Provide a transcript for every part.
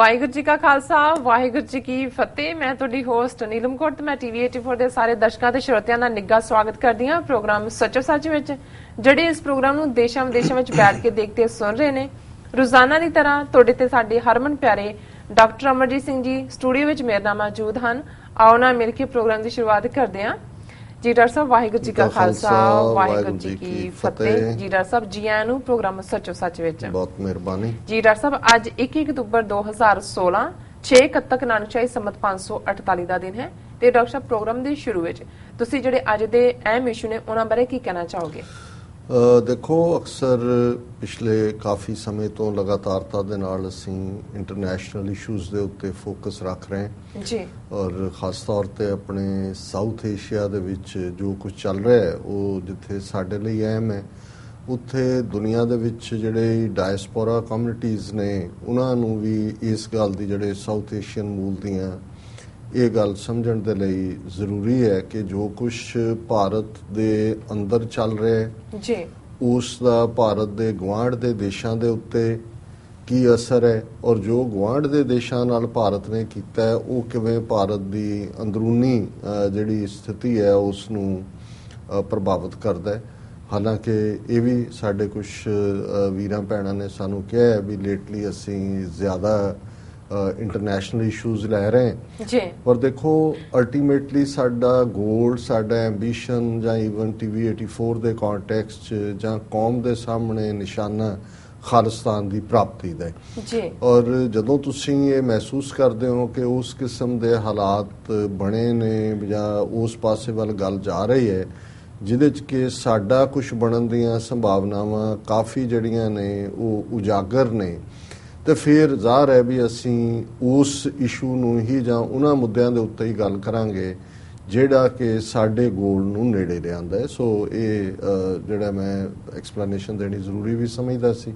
ਵਾਹਿਗੁਰੂ ਜੀ ਕਾ ਖਾਲਸਾ, ਵਾਹਿਗੁਰੂ ਜੀ ਕੀ ਫਤਿਹ। ਮੈਂ ਤੁਹਾਡੀ ਹੋਸਟ ਨੀਲਮ ਕੌਰ ਤੇ ਮੈਂ ਟੀਵੀ 84 ਦੇ ਸਾਰੇ ਦਰਸ਼ਕਾਂ ਤੇ ਸ਼ਰੋਤਿਆਂ ਦਾ ਨਿੱਘਾ ਸਵਾਗਤ ਕਰਦੀ ਹਾਂ ਪ੍ਰੋਗਰਾਮ ਸੱਚੋ ਸੱਚ ਵਿੱਚ, ਜਿਹੜੇ ਇਸ ਪ੍ਰੋਗਰਾਮ ਨੂੰ ਦੇਸ਼ਾਂ ਵਿਦੇਸ਼ਾਂ ਵਿੱਚ ਬੈਠ ਕੇ ਦੇਖਦੇ ਸੁਣ ਰਹੇ ਨੇ। ਰੋਜ਼ਾਨਾ ਦੀ ਤਰ੍ਹਾਂ ਤੁਹਾਡੇ ਤੇ ਸਾਡੇ ਹਰਮਨ ਪਿਆਰੇ ਡਾਕਟਰ ਅਮਰਜੀਤ ਸਿੰਘ ਜੀ ਸਟੂਡੀਓ ਵਿੱਚ ਮੇਰੇ ਨਾਲ ਮੌਜੂਦ ਹਨ। ਆਓ ਨਾ ਮਿਲ ਕੇ ਪ੍ਰੋਗਰਾਮ ਦੀ ਸ਼ੁਰੂਆਤ ਕਰਦੇ ਹਾਂ। ਜੀ ਡਾਕਟਰ ਸਾਹਿਬ ਵਾਹਿਗੁਰੂ ਜੀ ਕਾ ਖਾਲਸਾ ਵਾਹਿਗੁਰੂ ਜੀ ਕੀ ਫਤਿਹ। ਜੀ ਡਾਕਟਰ ਸਾਹਿਬ ਜੀ ਆਇਆਂ ਨੂੰ ਪ੍ਰੋਗਰਾਮ ਸੱਚੋ ਸੱਚ ਵਿੱਚ। ਬਹੁਤ ਮਿਹਰਬਾਨੀ। ਜੀ ਡਾਕਟਰ ਸਾਹਿਬ ਅੱਜ 21 ਅਕਤੂਬਰ 2016 6 ਕੱਤਕ ਨਾਨਕਸ਼ਾਹੀ ਸੰਮਤ 548 ਦਾ ਦਿਨ ਹੈ ਤੇ ਡਾਕਟਰ ਸਾਹਿਬ ਪ੍ਰੋਗਰਾਮ ਦੇ ਸ਼ੁਰੂ ਵਿੱਚ ਤੁਸੀਂ ਜਿਹੜੇ ਅੱਜ ਦੇ ਅਹਿਮ ਇਸ਼ੂ ਨੇ ਉਹਨਾਂ ਬਾਰੇ ਕੀ ਕਹਿਣਾ ਚਾਹੋਗੇ? ਦੇਖੋ ਅਕਸਰ ਪਿਛਲੇ ਕਾਫੀ ਸਮੇਂ ਤੋਂ ਲਗਾਤਾਰਤਾ ਦੇ ਨਾਲ ਅਸੀਂ ਇੰਟਰਨੈਸ਼ਨਲ ਇਸ਼ੂਜ਼ ਦੇ ਉੱਤੇ ਫੋਕਸ ਰੱਖ ਰਹੇ ਹਾਂ। ਜੀ। ਔਰ ਖਾਸ ਤੌਰ ਤੇ ਆਪਣੇ ਸਾਊਥ ਏਸ਼ੀਆ ਦੇ ਵਿੱਚ ਜੋ ਕੁਝ ਚੱਲ ਰਿਹਾ ਹੈ ਉਹ ਜਿੱਥੇ ਸਾਡੇ ਲਈ ਅਹਿਮ ਹੈ ਉੱਥੇ ਦੁਨੀਆ ਦੇ ਵਿੱਚ ਜਿਹੜੇ ਡਾਇਸਪੋਰਾ ਕਮਿਊਨਿਟੀਆਂ ਨੇ ਉਹਨਾਂ ਨੂੰ ਵੀ ਇਸ ਗੱਲ ਦੀ ਜਿਹੜੇ ਸਾਊਥ ਏਸ਼ੀਅਨ ਮੂਲ ਦੀਆਂ ਇਹ ਗੱਲ ਸਮਝਣ ਦੇ ਲਈ ਜ਼ਰੂਰੀ ਹੈ ਕਿ ਜੋ ਕੁਝ ਭਾਰਤ ਦੇ ਅੰਦਰ ਚੱਲ ਰਿਹਾ ਹੈ ਜੀ। ਉਸ ਦਾ ਭਾਰਤ ਦੇ ਗੁਆਂਢ ਦੇ ਦੇਸ਼ਾਂ ਦੇ ਉੱਤੇ ਕੀ ਅਸਰ ਹੈ ਔਰ ਜੋ ਗੁਆਂਢ ਦੇ ਦੇਸ਼ਾਂ ਨਾਲ ਭਾਰਤ ਨੇ ਕੀਤਾ ਹੈ ਉਹ ਕਿਵੇਂ ਭਾਰਤ ਦੀ ਅੰਦਰੂਨੀ ਜਿਹੜੀ ਸਥਿਤੀ ਹੈ ਉਸ ਨੂੰ ਪ੍ਰਭਾਵਿਤ ਕਰਦਾ ਹੈ। ਹਾਲਾਂਕਿ ਇਹ ਵੀ ਸਾਡੇ ਕੁਝ ਵੀਰਾਂ ਭੈਣਾਂ ਨੇ ਸਾਨੂੰ ਕਿਹਾ ਹੈ ਵੀ ਲੇਟਲੀ ਅਸੀਂ ਜ਼ਿਆਦਾ ਇੰਟਰਨੈਸ਼ਨਲ ਇਸ਼ੂਜ਼ ਲੈ ਰਹੇ ਹਾਂ। ਜੀ। ਪਰ ਦੇਖੋ ਅਲਟੀਮੇਟਲੀ ਸਾਡਾ ਗੋਲ ਸਾਡਾ ਐਂਬੀਸ਼ਨ ਜਾਂ ਇਵਨ ਟੀਵੀ 84 ਦੇ ਕੰਟੈਕਸਟ ਜਾਂ ਕੌਮ ਦੇ ਸਾਹਮਣੇ ਨਿਸ਼ਾਨਾ ਖਾਲਿਸਤਾਨ ਦੀ ਪ੍ਰਾਪਤੀ ਦਾ ਜੀ। ਔਰ ਜਦੋਂ ਤੁਸੀਂ ਇਹ ਮਹਿਸੂਸ ਕਰਦੇ ਹੋ ਕਿ ਉਸ ਕਿਸਮ ਦੇ ਹਾਲਾਤ ਬਣੇ ਨੇ ਜਾਂ ਉਸ ਪਾਸੇ ਵੱਲ ਗੱਲ ਜਾ ਰਹੀ ਹੈ ਜਿਹਦੇ ਚ ਕਿ ਸਾਡਾ ਕੁਝ ਬਣਨ ਦੀਆਂ ਸੰਭਾਵਨਾਵਾਂ ਕਾਫੀ ਜਿਹੜੀਆਂ ਨੇ ਉਹ ਉਜਾਗਰ ਨੇ ਤੇ ਫਿਰ ਜ਼ਾਹਰ ਹੈ ਵੀ ਅਸੀਂ ਉਸ ਇਸ਼ੂ ਨੂੰ ਹੀ ਜਾਂ ਉਹਨਾਂ ਮੁੱਦਿਆਂ ਦੇ ਉੱਤੇ ਹੀ ਗੱਲ ਕਰਾਂਗੇ, ਜਿਹੜਾ ਕਿ ਸਾਡੇ ਗੋਲ ਨੂੰ ਨੇੜੇ ਲਿਆਂਦਾ ਹੈ। ਸੋ ਇਹ ਜਿਹੜਾ ਮੈਂ ਐਕਸਪਲੇਨੇਸ਼ਨ ਦੇਣੀ ਜ਼ਰੂਰੀ ਵੀ ਸਮਝਦਾ ਸੀ।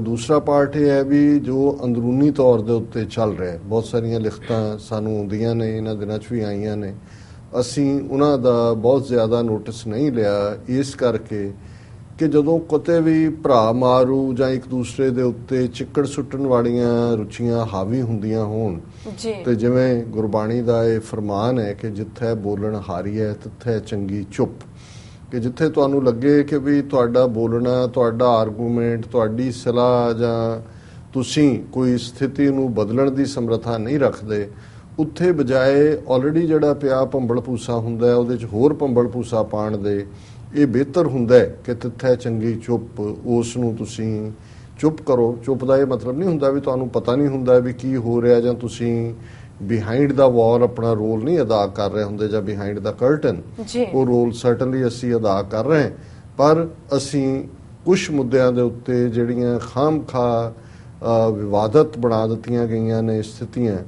ਦੂਸਰਾ ਪਾਰਟ ਇਹ ਹੈ ਵੀ ਜੋ ਅੰਦਰੂਨੀ ਤੌਰ ਦੇ ਉੱਤੇ ਚੱਲ ਰਿਹਾ ਹੈ। ਬਹੁਤ ਸਾਰੀਆਂ ਲਿਖਤਾਂ ਸਾਨੂੰ ਆਉਂਦੀਆਂ ਨੇ, ਇਹਨਾਂ ਦਿਨਾਂ 'ਚ ਵੀ ਆਈਆਂ ਨੇ। ਅਸੀਂ ਉਹਨਾਂ ਦਾ ਬਹੁਤ ਜ਼ਿਆਦਾ ਨੋਟਿਸ ਨਹੀਂ ਲਿਆ। ਇਸ ਕਰਕੇ ਕਿ ਜਦੋਂ ਕਿਤੇ ਵੀ ਭਰਾ ਮਾਰੂ ਜਾਂ ਇੱਕ ਦੂਸਰੇ ਦੇ ਉੱਤੇ ਚਿੱਕੜ ਸੁੱਟਣ ਵਾਲੀਆਂ ਰੁਚੀਆਂ ਹਾਵੀ ਹੁੰਦੀਆਂ ਹੋਣ ਜੀ। ਤੇ ਜਿਵੇਂ ਗੁਰਬਾਣੀ ਦਾ ਇਹ ਫਰਮਾਨ ਹੈ ਕਿ ਜਿੱਥੇ ਬੋਲਣ ਹਾਰੀ ਹੈ ਤਿੱਥੇ ਚੰਗੀ ਚੁੱਪ। ਕਿ ਜਿੱਥੇ ਤੁਹਾਨੂੰ ਲੱਗੇ ਕਿ ਵੀ ਤੁਹਾਡਾ ਬੋਲਣਾ ਤੁਹਾਡਾ ਆਰਗੂਮੈਂਟ ਤੁਹਾਡੀ ਸਲਾਹ ਜਾਂ ਤੁਸੀਂ ਕੋਈ ਸਥਿਤੀ ਨੂੰ ਬਦਲਣ ਦੀ ਸਮਰੱਥਾ ਨਹੀਂ ਰੱਖਦੇ ਉੱਥੇ ਬਜਾਏ ਆਲਰੇਡੀ ਜਿਹੜਾ ਪਿਆ ਭੰਬਲ ਪੂਸਾ ਹੁੰਦਾ ਹੈ ਉਹਦੇ ਚ ਹੋਰ ਭੰਬਲ ਪੂਸਾ ਪਾਣ ਦੇ ਇਹ ਬਿਹਤਰ ਹੁੰਦਾ ਹੈ ਕਿ ਤਿੱਥੇ ਚੰਗੀ ਚੁੱਪ ਉਸ ਨੂੰ ਤੁਸੀਂ ਚੁੱਪ ਕਰੋ। ਚੁੱਪ ਦਾ ਇਹ ਮਤਲਬ ਨਹੀਂ ਹੁੰਦਾ ਵੀ ਤੁਹਾਨੂੰ ਪਤਾ ਨਹੀਂ ਹੁੰਦਾ ਵੀ ਕੀ ਹੋ ਰਿਹਾ ਜਾਂ ਤੁਸੀਂ ਬਿਹਾਈਂਡ ਦਾ ਵਾਲ ਆਪਣਾ ਰੋਲ ਨਹੀਂ ਅਦਾ ਕਰ ਰਹੇ ਹੁੰਦੇ ਜਾਂ ਬਿਹਾਈਂਡ ਦਾ ਕਰਟਨ ਉਹ ਰੋਲ ਸਰਟਨਲੀ ਅਸੀਂ ਅਦਾ ਕਰ ਰਹੇ ਹਾਂ। ਪਰ ਅਸੀਂ ਕੁਝ ਮੁੱਦਿਆਂ ਦੇ ਉੱਤੇ ਜਿਹੜੀਆਂ ਖਾਮਖਾ ਵਿਵਾਦਤ ਬਣਾ ਦਿੱਤੀਆਂ ਗਈਆਂ ਨੇ ਸਥਿਤੀਆਂ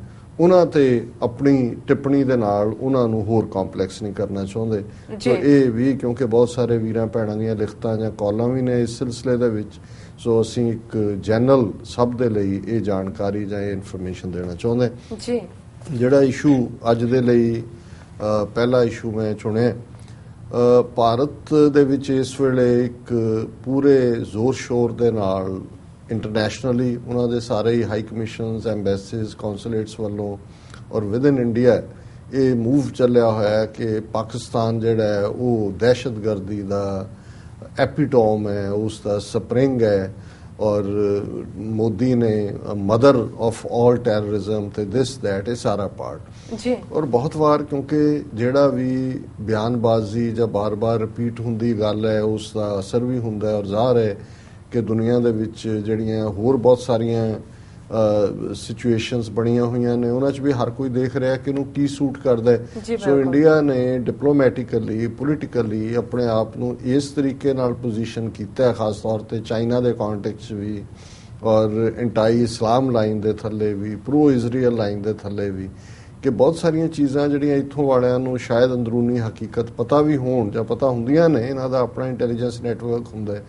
ਉਹਨਾਂ ਤੇ ਆਪਣੀ ਟਿੱਪਣੀ ਦੇ ਨਾਲ ਉਹਨਾਂ ਨੂੰ ਹੋਰ ਕੰਪਲੈਕਸ ਨਹੀਂ ਕਰਨਾ ਚਾਹੁੰਦੇ। ਸੋ ਇਹ ਵੀ ਕਿਉਂਕਿ ਬਹੁਤ ਸਾਰੇ ਵੀਰਾਂ ਭੈਣਾਂ ਦੀਆਂ ਲਿਖਤਾਂ ਜਾਂ ਕਾਲਾਂ ਵੀ ਨੇ ਇਸ ਸਿਲਸਿਲੇ ਦੇ ਵਿੱਚ ਸੋ ਅਸੀਂ ਇੱਕ ਜਨਰਲ ਸਭ ਦੇ ਲਈ ਇਹ ਜਾਣਕਾਰੀ ਜਾਂ ਇਹ ਇਨਫੋਰਮੇਸ਼ਨ ਦੇਣਾ ਚਾਹੁੰਦੇ। ਜੀ ਜਿਹੜਾ ਇਸ਼ੂ ਅੱਜ ਦੇ ਲਈ ਪਹਿਲਾ ਇਸ਼ੂ ਮੈਂ ਚੁਣਿਆ ਭਾਰਤ ਦੇ ਵਿੱਚ ਇਸ ਵੇਲੇ ਇੱਕ ਪੂਰੇ ਜ਼ੋਰ ਸ਼ੋਰ ਦੇ ਨਾਲ ਇੰਟਰਨੈਸ਼ਨਲੀ ਉਹਨਾਂ ਦੇ ਸਾਰੇ ਹੀ ਹਾਈ ਕਮਿਸ਼ਨਸ ਐਮਬੈਸੀਜ਼ ਕੌਂਸੂਲੇਟਸ ਵੱਲੋਂ ਔਰ ਵਿਦ ਇਨ ਇੰਡੀਆ ਇਹ ਮੂਵ ਚੱਲਿਆ ਹੋਇਆ ਹੈ ਕਿ ਪਾਕਿਸਤਾਨ ਜਿਹੜਾ ਹੈ ਉਹ ਦਹਿਸ਼ਤਗਰਦੀ ਦਾ ਐਪੀਟੋਮ ਹੈ ਉਸ ਦਾ ਸਪਰਿੰਗ ਹੈ ਔਰ ਮੋਦੀ ਨੇ ਮਦਰ ਆਫ ਆਲ ਟੈਰਰਿਜ਼ਮ ਤੇ ਦਿਸ ਦੈਟ ਇਹ ਸਾਰਾ ਪਾਰਟ ਜੀ। ਔਰ ਬਹੁਤ ਵਾਰ ਕਿਉਂਕਿ ਜਿਹੜਾ ਵੀ ਬਿਆਨਬਾਜ਼ੀ ਜਾਂ ਬਾਰ-ਬਾਰ ਰਿਪੀਟ ਹੁੰਦੀ ਗੱਲ ਹੈ ਉਸ ਦਾ ਅਸਰ ਵੀ ਹੁੰਦਾ ਹੈ ਔਰ ਜ਼ਾਹਰ ਹੈ ਕਿ ਦੁਨੀਆ ਦੇ ਵਿੱਚ ਜਿਹੜੀਆਂ ਹੋਰ ਬਹੁਤ ਸਾਰੀਆਂ ਸਿਚੁਏਸ਼ਨਸ ਬਣੀਆਂ ਹੋਈਆਂ ਨੇ ਉਹਨਾਂ 'ਚ ਵੀ ਹਰ ਕੋਈ ਦੇਖ ਰਿਹਾ ਕਿ ਇਹਨੂੰ ਕੀ ਸੂਟ ਕਰਦਾ ਹੈ ਸੋ। ਇੰਡੀਆ ਨੇ ਡਿਪਲੋਮੈਟਿਕਲੀ ਪੋਲਿਟਿਕਲੀ ਆਪਣੇ ਆਪ ਨੂੰ ਇਸ ਤਰੀਕੇ ਨਾਲ ਪੋਜੀਸ਼ਨ ਕੀਤਾ ਹੈ ਖਾਸ ਤੌਰ ਤੇ ਚਾਈਨਾ ਦੇ ਕੰਟੈਕਟ ਵੀ ਔਰ ਐਂਟਾਈ ਇਸਲਾਮ ਲਾਈਨ ਦੇ ਥੱਲੇ ਵੀ ਪ੍ਰੋ ਇਜ਼ਰਾਈਲ ਲਾਈਨ ਦੇ ਥੱਲੇ ਵੀ ਕਿ ਬਹੁਤ ਸਾਰੀਆਂ ਚੀਜ਼ਾਂ ਜਿਹੜੀਆਂ ਇੱਥੋਂ ਵਾਲਿਆਂ ਨੂੰ ਸ਼ਾਇਦ ਅੰਦਰੂਨੀ ਹਕੀਕਤ ਪਤਾ ਵੀ ਹੋਣ ਜਾਂ ਪਤਾ ਹੁੰਦੀਆਂ ਨੇ ਇਹਨਾਂ ਦਾ ਆਪਣਾ ਇੰਟੈਲੀਜੈਂਸ ਨੈਟਵਰਕ ਹੁੰਦਾ ਹੈ।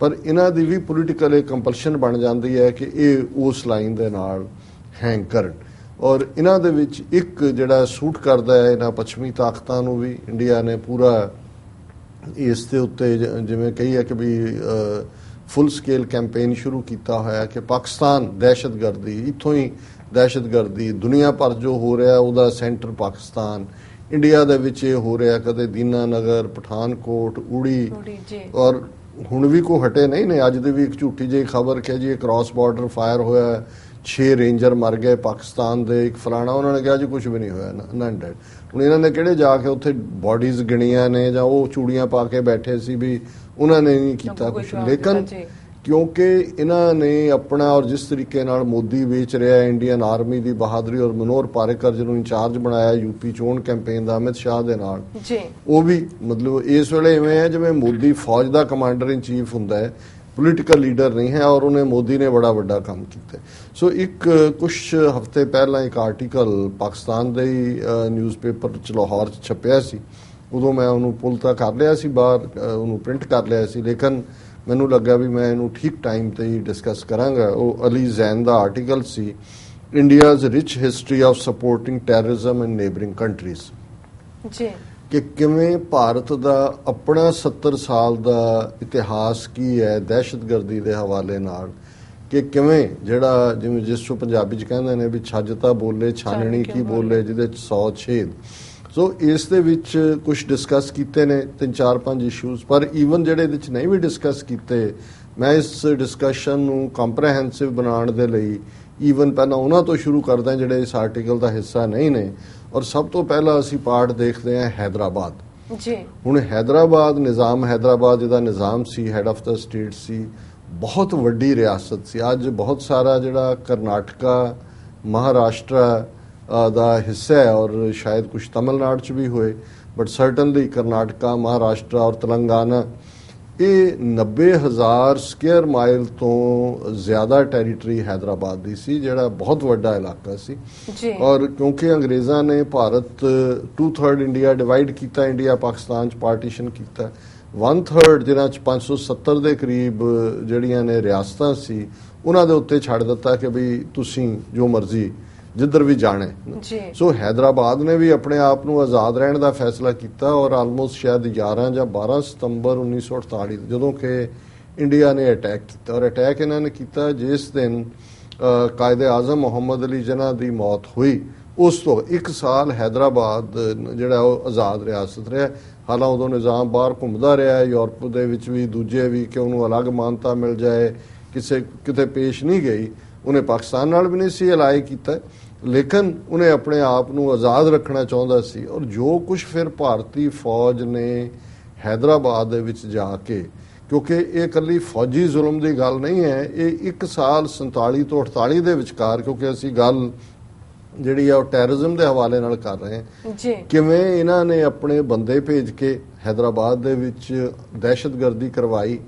ਪਰ ਇਹਨਾਂ ਦੀ ਵੀ ਪੋਲੀਟੀਕਲ ਕੰਪਲਸ਼ਨ ਬਣ ਜਾਂਦੀ ਹੈ ਕਿ ਇਹ ਉਸ ਲਾਈਨ ਦੇ ਨਾਲ ਹੈਂਗ ਕਰਨ। ਔਰ ਇਹਨਾਂ ਦੇ ਵਿੱਚ ਇੱਕ ਜਿਹੜਾ ਸੂਟ ਕਰਦਾ ਹੈ ਇਹਨਾਂ ਪੱਛਮੀ ਤਾਕਤਾਂ ਨੂੰ ਵੀ ਇੰਡੀਆ ਨੇ ਪੂਰਾ ਇਸ ਦੇ ਉੱਤੇ ਜਿਵੇਂ ਕਹੀਏ ਕਿ ਵੀ ਫੁੱਲ ਸਕੇਲ ਕੈਂਪੇਨ ਸ਼ੁਰੂ ਕੀਤਾ ਹੋਇਆ ਕਿ ਪਾਕਿਸਤਾਨ ਦਹਿਸ਼ਤਗਰਦੀ ਇੱਥੋਂ ਹੀ ਦਹਿਸ਼ਤਗਰਦੀ ਦੁਨੀਆ ਭਰ ਜੋ ਹੋ ਰਿਹਾ ਉਹਦਾ ਸੈਂਟਰ ਪਾਕਿਸਤਾਨ ਇੰਡੀਆ ਦੇ ਵਿੱਚ ਇਹ ਹੋ ਰਿਹਾ ਕਦੇ ਦੀਨਾਨਗਰ ਪਠਾਨਕੋਟ ਉੜੀ ਔਰ ਹੁਣ ਵੀ ਕੋ ਹਟੇ ਨਹੀਂ ਨੇ ਅੱਜ ਦੀ ਵੀ ਇੱਕ ਝੂਠੀ ਜਿਹੀ ਖਬਰ ਕਿ ਜੀ ਇਹ ਕ੍ਰਾਸ ਬਾਰਡਰ ਫਾਇਰ ਹੋਇਆ 6 ਰੇਂਜਰ ਮਰ ਗਏ ਪਾਕਿਸਤਾਨ ਦੇ ਇੱਕ ਫਲਾਣਾ ਉਹਨਾਂ ਨੇ ਕਿਹਾ ਜੀ ਕੁਝ ਵੀ ਨਹੀਂ ਹੋਇਆ ਨਨ ਡੈਡ ਹੁਣ ਇਹਨਾਂ ਨੇ ਕਿਹੜੇ ਜਾ ਕੇ ਉੱਥੇ ਬਾਡੀਜ਼ ਗਿਣੀਆਂ ਨੇ ਜਾਂ ਉਹ ਚੂੜੀਆਂ ਪਾ ਕੇ ਬੈਠੇ ਸੀ ਵੀ ਉਹਨਾਂ ਨੇ ਨਹੀਂ ਕੀਤਾ ਕੁਝ ਲੇਕਿਨ। ਕਿਉਂਕਿ ਇਹਨਾਂ ਨੇ ਆਪਣਾ ਔਰ ਜਿਸ ਤਰੀਕੇ ਨਾਲ ਮੋਦੀ ਵੇਚ ਰਿਹਾ ਇੰਡੀਅਨ ਆਰਮੀ ਦੀ ਬਹਾਦਰੀ ਔਰ ਮਨੋਹਰ ਪਾਰੇਕਰ ਜਿਹਨੂੰ ਇੰਚਾਰਜ ਬਣਾਇਆ ਯੂਪੀ ਚੋਣ ਕੈਂਪੇਨ ਦਾ ਅਮਿਤ ਸ਼ਾਹ ਦੇ ਨਾਲ। ਜੀ। ਉਹ ਵੀ ਮਤਲਬ ਇਸ ਵੇਲੇ ਇਵੇਂ ਹੈ ਜਿਵੇਂ ਮੋਦੀ ਫੌਜ ਦਾ ਕਮਾਂਡਰ ਇਨ ਚੀਫ ਹੁੰਦਾ ਹੈ ਪੋਲੀਟੀਕਲ ਲੀਡਰ ਨਹੀਂ ਹੈ ਔਰ ਉਹਨੇ ਮੋਦੀ ਨੇ ਬੜਾ ਵੱਡਾ ਕੰਮ ਕੀਤਾ। ਸੋ ਇੱਕ ਕੁਝ ਹਫ਼ਤੇ ਪਹਿਲਾਂ ਇੱਕ ਆਰਟੀਕਲ ਪਾਕਿਸਤਾਨ ਦੇ ਹੀ ਨਿਊਜ਼ਪੇਪਰ ਚ ਲਾਹੌਰ ਚ ਛਪਿਆ ਸੀ। ਉਦੋਂ ਮੈਂ ਉਹਨੂੰ ਪੁੱਲ ਤਾਂ ਕਰ ਲਿਆ ਸੀ ਬਾਹਰ ਉਹਨੂੰ ਪ੍ਰਿੰਟ ਕਰ ਲਿਆ ਸੀ। ਲੇਕਿਨ ਮੈਨੂੰ ਲੱਗਾ ਵੀ ਮੈਂ ਇਹਨੂੰ ਠੀਕ ਟਾਈਮ ਤੇ ਹੀ ਡਿਸਕਸ ਕਰਾਂਗਾ। ਉਹ ਅਲੀ ਜ਼ੈਨ ਦਾ article C India's rich history of sporting terrorism in neighbouring countries ਜੀ। ਕਿ ਕਿਵੇਂ ਭਾਰਤ ਦਾ ਆਪਣਾ 70 ਸਾਲ ਦਾ ਇਤਿਹਾਸ ਕੀ ਹੈ ਦਹਿਸ਼ਤਗਰਦੀ ਦੇ ਹਵਾਲੇ ਨਾਲ ਕਿ ਕਿਵੇਂ ਜਿਹੜਾ ਜਿਵੇਂ ਜਿਸ ਨੂੰ ਪੰਜਾਬੀ ਚ ਕਹਿੰਦੇ ਨੇ ਵੀ ਛੱਜ ਤਾਂ ਬੋਲੇ ਛਾਨਣੀ ਕੀ ਬੋਲੇ। ਜਿਹਦੇ ਚ 100 ਛੇਦ। ਸੋ ਇਸ ਦੇ ਵਿੱਚ ਕੁਝ ਡਿਸਕਸ ਕੀਤੇ ਨੇ ਤਿੰਨ ਚਾਰ ਪੰਜ ਇਸ਼ੂਜ਼ ਪਰ ਈਵਨ ਜਿਹੜੇ ਇਹਦੇ ਚ ਨਹੀਂ ਵੀ ਡਿਸਕਸ ਕੀਤੇ ਮੈਂ ਇਸ ਡਿਸਕਸ਼ਨ ਨੂੰ ਕੰਪਰੈਹੈਂਸਿਵ ਬਣਾਉਣ ਦੇ ਲਈ ਈਵਨ ਪਹਿਲਾਂ ਉਹਨਾਂ ਤੋਂ ਸ਼ੁਰੂ ਕਰਦਾ ਜਿਹੜੇ ਇਸ ਆਰਟੀਕਲ ਦਾ ਹਿੱਸਾ ਨਹੀਂ ਨੇ। ਔਰ ਸਭ ਤੋਂ ਪਹਿਲਾਂ ਅਸੀਂ ਪਾਰਟ ਦੇਖਦੇ ਹਾਂ ਹੈਦਰਾਬਾਦ। ਜੀ। ਹੁਣ ਹੈਦਰਾਬਾਦ ਨਿਜ਼ਾਮ ਹੈਦਰਾਬਾਦ ਜਿਹਦਾ ਨਿਜ਼ਾਮ ਸੀ ਹੈਡ ਆਫ ਦਾ ਸਟੇਟ ਸੀ। ਬਹੁਤ ਵੱਡੀ ਰਿਆਸਤ ਸੀ। ਅੱਜ ਬਹੁਤ ਸਾਰਾ ਜਿਹੜਾ ਕਰਨਾਟਕਾ ਮਹਾਰਾਸ਼ਟਰ ਦਾ ਹਿੱਸਾ ਹੈ ਔਰ ਸ਼ਾਇਦ ਕੁਝ ਤਮਿਲਨਾਡੂ ਚ ਵੀ ਹੋਏ ਬਟ ਸਰਟਨਲੀ ਕਰਨਾਟਕਾ ਮਹਾਰਾਸ਼ਟਰ ਔਰ ਤੇਲੰਗਾਨਾ ਇਹ 90000 ਸਕੁਅਰ ਮਾਈਲ ਤੋਂ ਜ਼ਿਆਦਾ ਟੈਰੀਟਰੀ ਹੈਦਰਾਬਾਦ ਦੀ ਸੀ ਜਿਹੜਾ ਬਹੁਤ ਵੱਡਾ ਇਲਾਕਾ ਸੀ। ਜੀ। ਔਰ ਕਿਉਂਕਿ ਅੰਗਰੇਜ਼ਾਂ ਨੇ ਭਾਰਤ 2/3 ਇੰਡੀਆ ਡਿਵਾਈਡ ਕੀਤਾ ਇੰਡੀਆ ਪਾਕਿਸਤਾਨ ਚ ਪਾਰਟੀਸ਼ਨ ਕੀਤਾ 1/3 ਜਿਹਨਾਂ ਚ 570 ਦੇ ਕਰੀਬ ਜਿਹੜੀਆਂ ਨੇ ਰਿਆਸਤਾਂ ਸੀ ਉਹਨਾਂ ਦੇ ਉੱਤੇ ਛੱਡ ਦਿੱਤਾ ਕਿ ਵੀ ਤੁਸੀਂ ਜੋ ਮਰਜ਼ੀ ਜਿੱਧਰ ਵੀ ਜਾਣਾ ਹੈ। ਜੀ। ਸੋ ਹੈਦਰਾਬਾਦ ਨੇ ਵੀ ਆਪਣੇ ਆਪ ਨੂੰ ਆਜ਼ਾਦ ਰਹਿਣ ਦਾ ਫੈਸਲਾ ਕੀਤਾ ਔਰ ਆਲਮੋਸਟ ਸ਼ਾਇਦ 11 ਜਾਂ 12 ਸਤੰਬਰ 1948 ਜਦੋਂ ਕਿ ਇੰਡੀਆ ਨੇ ਅਟੈਕ ਕੀਤਾ ਔਰ ਅਟੈਕ ਇਹਨਾਂ ਨੇ ਕੀਤਾ ਜਿਸ ਦਿਨ ਕਾਇਦੇ ਆਜ਼ਮ ਮੁਹੰਮਦ ਅਲੀ ਜਨਾ ਦੀ ਮੌਤ ਹੋਈ ਉਸ ਤੋਂ ਇੱਕ ਸਾਲ ਹੈਦਰਾਬਾਦ ਜਿਹੜਾ ਉਹ ਆਜ਼ਾਦ ਰਿਆਸਤ ਰਿਹਾ। ਹਾਲਾਂ ਉਦੋਂ ਨਿਜ਼ਾਮ ਬਾਹਰ ਘੁੰਮਦਾ ਰਿਹਾ ਯੂਰਪ ਦੇ ਵਿੱਚ ਵੀ ਦੂਜੇ ਵੀ ਕਿ ਉਹਨੂੰ ਅਲੱਗ ਮਾਨਤਾ ਮਿਲ ਜਾਏ ਕਿਸੇ ਕਿਤੇ ਪੇਸ਼ ਨਹੀਂ ਗਈ। ਉਹਨੇ ਪਾਕਿਸਤਾਨ ਨਾਲ ਵੀ ਨਹੀਂ ਸੀ ਅਲਾਈ ਕੀਤਾ। ਲੇਕਿਨ ਉਹਨੇ ਆਪਣੇ ਆਪ ਨੂੰ ਆਜ਼ਾਦ ਰੱਖਣਾ ਚਾਹੁੰਦਾ ਸੀ ਔਰ ਜੋ ਕੁਝ ਫਿਰ ਭਾਰਤੀ ਫੌਜ ਨੇ ਹੈਦਰਾਬਾਦ ਦੇ ਵਿੱਚ ਜਾ ਕੇ ਕਿਉਂਕਿ ਇਹ ਇਕੱਲੀ ਫੌਜੀ ਜ਼ੁਲਮ ਦੀ ਗੱਲ ਨਹੀਂ ਹੈ ਇਹ 1 ਸਾਲ 47 ਤੋਂ 48 ਦੇ ਵਿਚਕਾਰ ਕਿਉਂਕਿ ਅਸੀਂ ਗੱਲ ਜਿਹੜੀ ਆ ਉਹ ਟੈਰਰਿਜ਼ਮ ਦੇ ਹਵਾਲੇ ਨਾਲ ਕਰ ਰਹੇ ਹਾਂ। ਜੀ। ਕਿਵੇਂ ਇਹਨਾਂ ਨੇ ਆਪਣੇ ਬੰਦੇ ਭੇਜ ਕੇ ਹੈਦਰਾਬਾਦ ਦੇ ਵਿੱਚ ਦਹਿਸ਼ਤਗਰਦੀ ਕਰਵਾਈ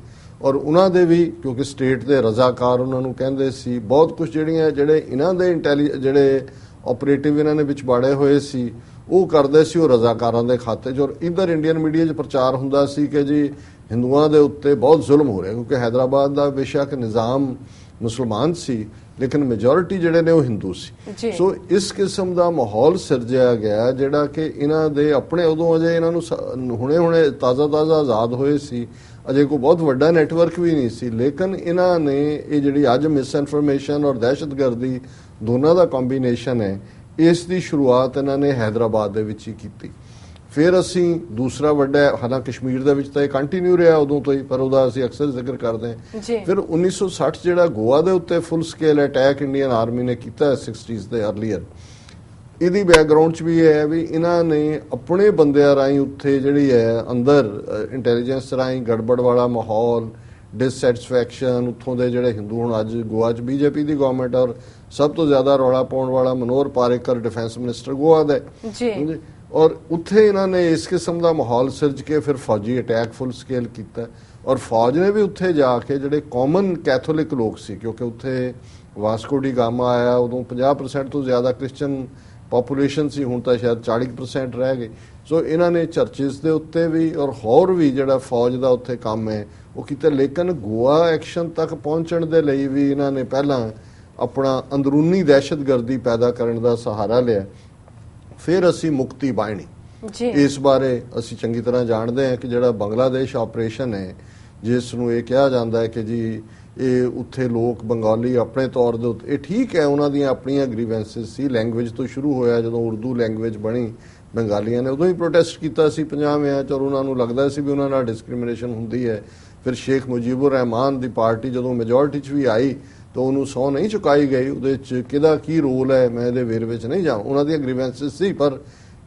ਔਰ ਉਹਨਾਂ ਦੇ ਵੀ ਕਿਉਂਕਿ ਸਟੇਟ ਦੇ ਰਜ਼ਾਕਾਰ ਉਹਨਾਂ ਨੂੰ ਕਹਿੰਦੇ ਸੀ ਬਹੁਤ ਕੁਝ ਜਿਹੜੀਆਂ ਜਿਹੜੇ ਇਹਨਾਂ ਦੇ ਇੰਟੈਲੀ ਜਿਹੜੇ ਆਪਰੇਟਿਵ ਇਹਨਾਂ ਨੇ ਵਿੱਚ ਬਾੜੇ ਹੋਏ ਸੀ ਉਹ ਕਰਦੇ ਸੀ ਉਹ ਰਜ਼ਾਕਾਰਾਂ ਦੇ ਖਾਤੇ 'ਚ ਔਰ ਇਧਰ ਇੰਡੀਅਨ ਮੀਡੀਆ 'ਚ ਪ੍ਰਚਾਰ ਹੁੰਦਾ ਸੀ ਕਿ ਜੀ ਹਿੰਦੂਆਂ ਦੇ ਉੱਤੇ ਬਹੁਤ ਜ਼ੁਲਮ ਹੋ ਰਿਹਾ ਕਿਉਂਕਿ ਹੈਦਰਾਬਾਦ ਦਾ ਬੇਸ਼ੱਕ ਨਿਜ਼ਾਮ ਮੁਸਲਮਾਨ ਸੀ ਲੇਕਿਨ ਮੈਜੋਰਿਟੀ ਜਿਹੜੇ ਨੇ ਉਹ ਹਿੰਦੂ ਸੀ। ਸੋ ਇਸ ਕਿਸਮ ਦਾ ਮਾਹੌਲ ਸਿਰਜਿਆ ਗਿਆ ਜਿਹੜਾ ਕਿ ਇਹਨਾਂ ਦੇ ਆਪਣੇ ਉਦੋਂ ਅਜੇ ਇਹਨਾਂ ਨੂੰ ਹੁਣੇ-ਹੁਣੇ ਤਾਜ਼ਾ-ਤਾਜ਼ਾ ਆਜ਼ਾਦ ਹੋਏ ਸੀ ਅਜੇ ਕੋਈ ਬਹੁਤ ਵੱਡਾ ਨੈਟਵਰਕ ਵੀ ਨਹੀਂ ਸੀ ਲੇਕਿਨ ਇਹਨਾਂ ਨੇ ਇਹ ਜਿਹੜੀ ਅੱਜ ਮਿਸ ਇਨਫੋਰਮੇਸ਼ਨ ਔਰ ਦਹਿਸ਼ਤਗਰਦੀ ਦੋਨਾਂ ਦਾ ਕੰਬੀਨੇਸ਼ਨ ਹੈ ਇਸ ਦੀ ਸ਼ੁਰੂਆਤ ਇਹਨਾਂ ਨੇ ਹైదరాబాద్ ਦੇ ਵਿੱਚ ਹੀ ਕੀਤੀ। ਫਿਰ ਅਸੀਂ ਦੂਸਰਾ ਵੱਡਾ ਹਾਲਾਂ ਕਸ਼ਮੀਰ ਦੇ ਵਿੱਚ ਤਾਂ ਇਹ ਕੰਟੀਨਿਊ ਰਿਹਾ ਉਦੋਂ ਤੋਂ ਹੀ ਪਰ ਉਹਦਾ ਅਸੀਂ ਅਕਸਰ ਜ਼ਿਕਰ ਕਰਦੇ ਹਾਂ। ਫਿਰ 1960 ਜਿਹੜਾ ਗੋਆ ਦੇ ਉੱਤੇ full scale attack Indian army ਨੇ ਕੀਤਾ 60s ਦੇ ਅਰਲੀਅਰ ਇਹਦੀ ਬੈਕਗ੍ਰਾਉਂਡ 'ਚ ਵੀ ਇਹ ਹੈ ਵੀ ਇਹਨਾਂ ਨੇ ਆਪਣੇ ਬੰਦਿਆਂ ਰਾਹੀਂ ਉੱਥੇ ਜਿਹੜੀ ਹੈ ਅੰਦਰ ਇੰਟੈਲੀਜੈਂਸ ਰਾਹੀਂ ਗੜਬੜ ਵਾਲਾ ਮਾਹੌਲ ਡਿਸਸੈਟੀਸਫੈਕਸ਼ਨ ਉੱਥੋਂ ਦੇ ਜਿਹੜੇ ਹਿੰਦੂ ਹੁਣ ਅੱਜ ਗੋਆ 'ਚ ਬੀਜੇਪੀ ਦੀ ਗਵਰਨਮੈਂਟ ਔਰ ਸਭ ਤੋਂ ਜ਼ਿਆਦਾ ਰੌਲਾ ਪਾਉਣ ਵਾਲਾ ਮਨੋਹਰ ਪਾਰੇਕਰ ਡਿਫੈਂਸ ਮਿਨਿਸਟਰ ਗੋਆ ਦਾ। ਜੀ। ਔਰ ਉੱਥੇ ਇਹਨਾਂ ਨੇ ਇਸ ਕਿਸਮ ਦਾ ਮਾਹੌਲ ਸਿਰਜ ਕੇ ਫਿਰ ਫੌਜੀ ਅਟੈਕ ਫੁੱਲ ਸਕੇਲ ਕੀਤਾ ਔਰ ਫੌਜ ਨੇ ਵੀ ਉੱਥੇ ਜਾ ਕੇ ਜਿਹੜੇ ਕਾਮਨ ਕੈਥੋਲਿਕ ਲੋਕ ਸੀ ਕਿਉਂਕਿ ਉੱਥੇ ਵਾਸਕੋ ਡੀ ਗਾਮਾ ਆਇਆ ਉਦੋਂ 50% ਤੋਂ ਜ਼ਿਆਦਾ ਕ੍ਰਿਸਚੀਅਨ ਪੋਪੂਲੇਸ਼ਨ ਸੀ ਹੁਣ ਤਾਂ ਸ਼ਾਇਦ 40% ਰਹਿ ਗਏ। ਸੋ ਇਹਨਾਂ ਨੇ ਚਰਚਿਸ ਦੇ ਉੱਤੇ ਵੀ ਔਰ ਹੋਰ ਵੀ ਜਿਹੜਾ ਫੌਜ ਦਾ ਉੱਥੇ ਕੰਮ ਹੈ ਉਹ ਕੀਤਾ। ਲੇਕਿਨ ਗੋਆ ਐਕਸ਼ਨ ਤੱਕ ਪਹੁੰਚਣ ਦੇ ਲਈ ਵੀ ਇਹਨਾਂ ਨੇ ਪਹਿਲਾਂ ਆਪਣਾ ਅੰਦਰੂਨੀ ਦਹਿਸ਼ਤਗਰਦੀ ਪੈਦਾ ਕਰਨ ਦਾ ਸਹਾਰਾ ਲਿਆ। ਫਿਰ ਅਸੀਂ ਮੁਕਤੀ ਬਾਣੀ। ਜੀ। ਇਸ ਬਾਰੇ ਅਸੀਂ ਚੰਗੀ ਤਰ੍ਹਾਂ ਜਾਣਦੇ ਹਾਂ ਕਿ ਜਿਹੜਾ ਬੰਗਲਾਦੇਸ਼ ਆਪਰੇਸ਼ਨ ਹੈ ਜਿਸ ਨੂੰ ਇਹ ਕਿਹਾ ਜਾਂਦਾ ਹੈ ਕਿ ਜੀ ਇਹ ਉੱਥੇ ਲੋਕ ਬੰਗਾਲੀ ਆਪਣੇ ਤੌਰ ਦੇ ਉੱਤੇ, ਇਹ ਠੀਕ ਹੈ, ਉਹਨਾਂ ਦੀਆਂ ਆਪਣੀਆਂ ਗ੍ਰੀਵੈਂਸਸ ਸੀ। ਲੈਂਗੁਏਜ ਤੋਂ ਸ਼ੁਰੂ ਹੋਇਆ, ਜਦੋਂ ਉਰਦੂ ਲੈਂਗੁਏਜ ਬਣੀ, ਬੰਗਾਲੀਆਂ ਨੇ ਉਦੋਂ ਹੀ ਪ੍ਰੋਟੈਸਟ ਕੀਤਾ ਸੀ ਪੰਜਾਬਿਆਂ ਚ ਔਰ ਉਹਨਾਂ ਨੂੰ ਲੱਗਦਾ ਸੀ ਵੀ ਉਹਨਾਂ ਨਾਲ ਡਿਸਕ੍ਰਿਮੀਨੇਸ਼ਨ ਹੁੰਦੀ ਹੈ। ਫਿਰ ਸ਼ੇਖ ਮੁਜੀਬੁਰ ਰਹਿਮਾਨ ਦੀ ਪਾਰਟੀ ਜਦੋਂ ਮੈਜੋਰਟੀ ਚ ਵੀ ਆਈ, ਤਾਂ ਉਹਨੂੰ ਸੌ ਨਹੀਂ ਚੁਕਾਈ ਗਈ। ਉਹਦੇ ਚ ਕਿਹਦਾ ਕੀ ਰੋਲ ਹੈ, ਮੈਂ ਇਹਦੇ ਵੇਰ ਵਿੱਚ ਨਹੀਂ ਜਾਵਾਂ। ਉਹਨਾਂ ਦੀਆਂ ਗ੍ਰੀਵੈਂਸਸ ਸੀ, ਪਰ